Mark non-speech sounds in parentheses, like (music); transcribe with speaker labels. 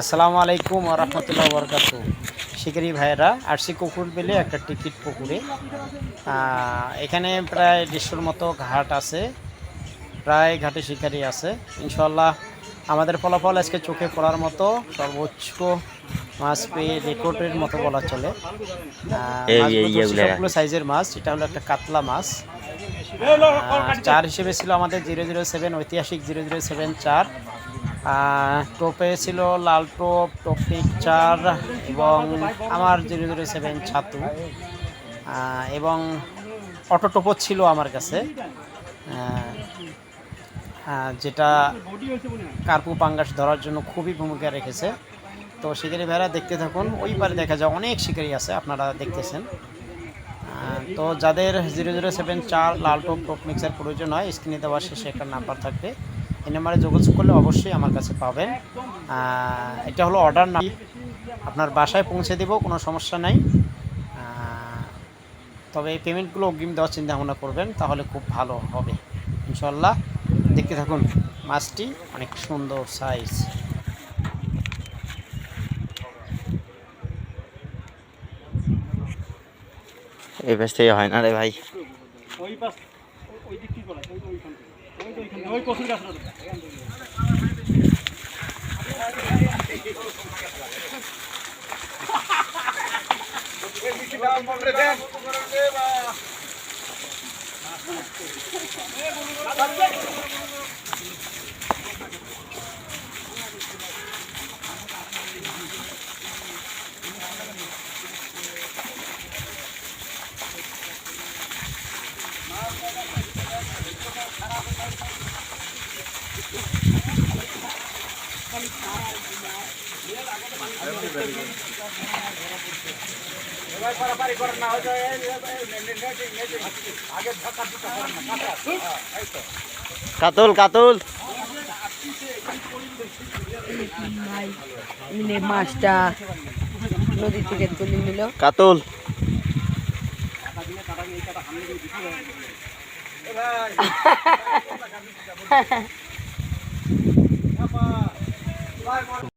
Speaker 1: আসসালামু আলাইকুম রহমতুল্লাহ বরকাত শিকারি ভাইয়েরা আরসি কুকুর বেলে একটা টিকিট পুকুরে। এখানে প্রায় দেড়শোর মতো ঘাট আছে। প্রায় ঘাটে শিকারি আছে। ইনশাল্লাহ আমাদের ফলাফল আজকে চোখে পড়ার মতো। সর্বোচ্চ মাছ পেয়ে রেকর্ডের মতো বলা চলে। সবগুলো সাইজের মাছ। এটা হলো একটা কাতলা মাছ। চার হিসেবে ছিল আমাদের জিরো জিরো সেভেন ঐতিহাসিক জিরো জিরো সেভেন চার। টোপে ছিল লাল টোপ টপিক চার এবং আমার জিরো জিরো সেভেন ছাতু। এবং অটো টোপও ছিল আমার কাছে। যেটা কার্পু পাঙ্গাস ধরার জন্য খুবই ভূমিকা রেখেছে। তো শিকারি ভাইরা দেখতে থাকুন, ওই পারে দেখা যায় অনেক শিকারি আছে, আপনারা দেখতেছেন। তো যাদের জিরো জিরো সেভেন চার লাল টপ টপ মিক্সার প্রয়োজন হয় স্ক্রিনে দেওয়ার শেষে একটা নাম্বার থাকবে। এই নাম্বারে যোগাযোগ করলে অবশ্যই আমার কাছে পাবেন। এটা হলো অর্ডার না আপনার বাসায় পৌঁছে দেব কোনো সমস্যা নাই। তবে এই পেমেন্টগুলো অগ্রিম দেওয়ার চিন্তা ভাবনা করবেন তাহলে খুব ভালো হবে। ইনশাল্লাহ দেখতে থাকুন মাছটি অনেক সুন্দর সাইজ
Speaker 2: এই পাশ থেকে হয় না রে ভাই?
Speaker 3: ওই পাশ ওই দিক কি করা ওই ওইখান থেকে। ওই তো ওইখান থেকে ওই কচুর গাছটা
Speaker 2: কাতল কাতল।
Speaker 4: মাছটা নদী থেকে তুলে নিল।
Speaker 2: কাতল। (laughs) ভাই